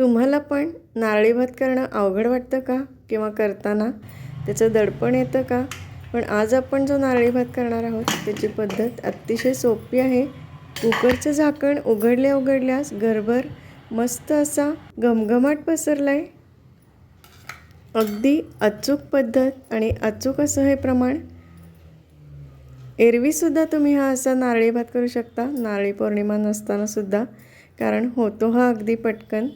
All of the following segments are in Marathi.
तुम्हाला पण नारळी भात करणं अवघड वाटतं का? किंवा करताना त्याचं दडपण येतं का? पण आज आपण जो नारळी भात करणार आहोत त्याची पद्धत अतिशय सोपी आहे. कुकरचं झाकण उघडल्या उघडल्यास घरभर मस्त असा घमघमाट पसरला आहे अगदी अचूक पद्धत आणि अचूक असं हे प्रमाण. एरवीसुद्धा तुम्ही हा असा नारळी भात करू शकता. नारळी पौर्णिमा नसतानासुद्धा कारण होतो हा अगदी पटकन.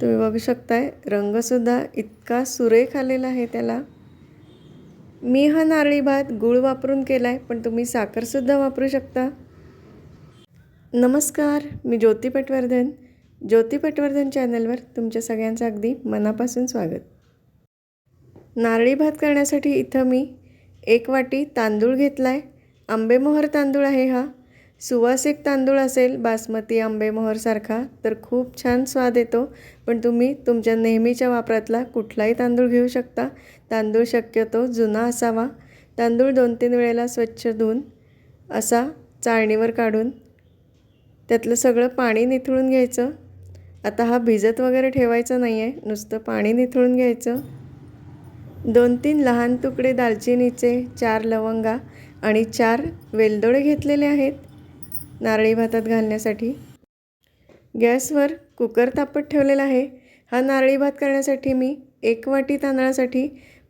तुम्ही बघू शकताय रंगसुद्धा इतका सुरेख आलेला आहे त्याला. मी हा नारळी भात गूळ वापरून केला आहे पण तुम्ही साखरसुद्धा वापरू शकता. नमस्कार मी ज्योती पटवर्धन. ज्योती पटवर्धन चॅनलवर तुमच्या सगळ्यांचं अगदी मनापासून स्वागत. नारळी भात करण्यासाठी इथं मी एक वाटी तांदूळ घेतला आहे आंबेमोहर तांदूळ आहे हा. सुवासिक तांदूळ असेल बासमती आंबेमोहरसारखा तर खूप छान स्वाद येतो. पण तुम्ही तुमच्या नेहमीच्या वापरातला कुठलाही तांदूळ घेऊ शकता. तांदूळ शक्यतो जुना असावा. तांदूळ दोन तीन वेळेला स्वच्छ धुवून असा चाळणीवर काढून त्यातलं सगळं पाणी निथळून घ्यायचं. आता हा भिजत वगैरे ठेवायचा नाही आहे नुसतं पाणी निथळून घ्यायचं. दोन तीन लहान तुकडे दालचिनीचे चार लवंगा आणि चार वेलदोडे घेतलेले आहेत. नारळी भातात घालण्यासाठी. गॅसवर कुकर तापत ठेवलेला आहे. हा नारळी भात करण्यासाठी मी एक वाटी तांदळासाठी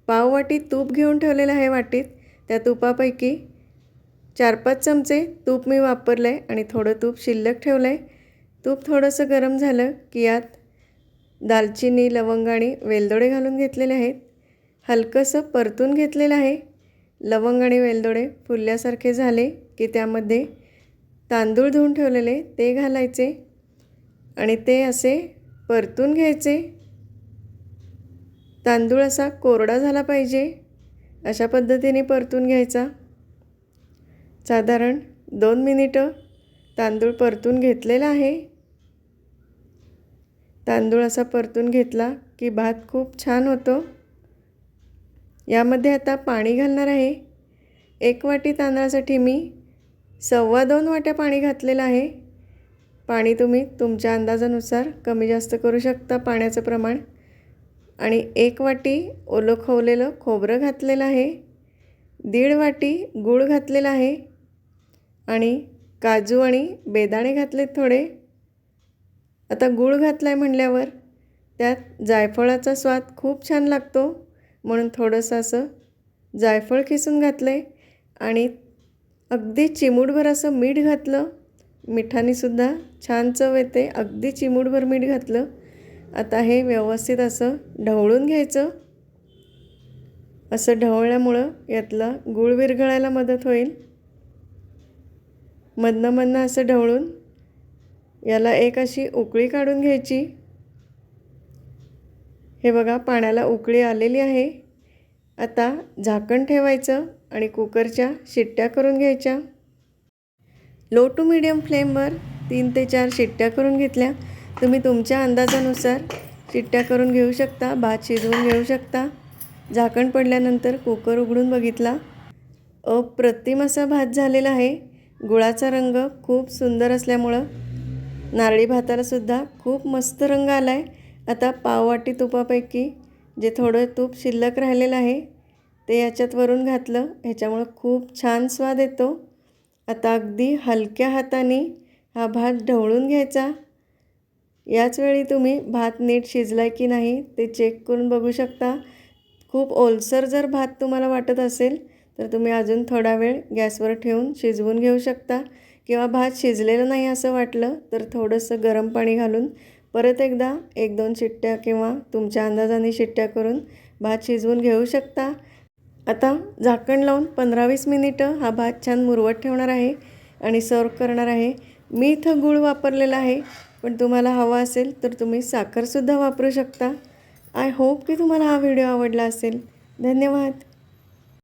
पाव वाटी तूप घेऊन ठेवलेलं आहे वाटीत. त्या तुपापैकी चार पाच चमचे तूप मी वापरलं आहे आणि थोडं तूप शिल्लक ठेवलं आहे तूप थोडंसं गरम झालं की यात दालचिनी लवंग आणि वेलदोडे घालून घेतलेले आहेत. हलकंसं परतून घेतलेलं आहे. लवंग आणि वेलदोडे फुलल्यासारखे झाले की त्यामध्ये तांदूळ धुवून ठेवलेले ते घालायचे आणि ते असे परतून घ्यायचे. तांदूळ असा कोरडा झाला पाहिजे अशा पद्धतीने परतून घ्यायचा. साधारण दोन मिनिटं तांदूळ परतून घेतलेला आहे. तांदूळ असा परतून घेतला की भात खूप छान होतो. यामध्ये आता पाणी घालणार आहे. एक वाटी तांदळासाठी मी सव्वा दोन वाट्या पाणी घातलेलं आहे. पाणी तुम्ही तुमच्या अंदाजानुसार कमी जास्त करू शकता पाण्याचं प्रमाण. आणि एक वाटी ओलं खवलेलं खोबरं घातलेलं आहे. दीड वाटी गूळ घातलेला आहे. आणि काजू आणि बेदाणे घातलेत थोडे. आता गूळ घातला आहे म्हणल्यावर त्यात जायफळाचा स्वाद खूप छान लागतो. म्हणून थोडंसं असं जायफळ खिसून घातलं आहे आणि अगदी चिमूटभर असं मीठ घातलं. मिठानीसुद्धा छान चव येते. अगदी चिमूटभर मीठ घातलं. आता हे व्यवस्थित असं ढवळून घ्यायचं. असं ढवळल्यामुळं यातलं गूळ विरघळायला मदत होईल. मधनं मधनं असं ढवळून याला एक अशी उकळी काढून घ्यायची. हे बघा पाण्याला उकळी आलेली आहे. आता झाकण ठेवायचं आणि कुकरच्या शिट्ट्या करून घ्यायच्या. लो टू मिडियम फ्लेमवर तीन ते चार शिट्ट्या करून घेतल्या. तुम्ही तुमच्या अंदाजानुसार शिट्ट्या करून घेऊ शकता भात शिजवून घेऊ शकता. झाकण पडल्यानंतर कुकर उघडून बघितला. अप्रतिम असा भात झालेला आहे. गुळाचा रंग खूप सुंदर असल्यामुळं नारळी भातालासुद्धा खूप मस्त रंग आला आहे आता पाववाटी तुपापैकी जे थोडं तूप शिल्लक राहिलेलं आहे ते याच्यात वरून घातलं. ह्याच्यामुळं खूप छान स्वाद येतो. आता अगदी हलक्या हाताने हा भात ढवळून घ्यायचा. याच वेळी तुम्ही भात नीट शिजला आहे की नाही ते चेक करून बघू शकता. खूप ओलसर जर भात तुम्हाला वाटत असेल तर तुम्ही अजून थोडा वेळ गॅसवर ठेवून शिजवून घेऊ शकता. किंवा भात शिजलेलं नाही असं वाटलं तर थोडंसं गरम पाणी घालून परत एकदा एक दोन शिट्ट्या किंवा तुमच्या अंदाजाने शिट्ट्या करून भात शिजवून घेऊ शकता. आता झाकण लावून पंधरा वीस मिनिटं हा भात छान मुरवत ठेवणार आहे आणि सर्व करणार आहे. मी इथं गूळ वापरलेला आहे पण तुम्हाला हवा असेल तर तुम्ही साखरसुद्धा वापरू शकता. आय होप की तुम्हाला हा व्हिडिओ आवडला असेल. धन्यवाद.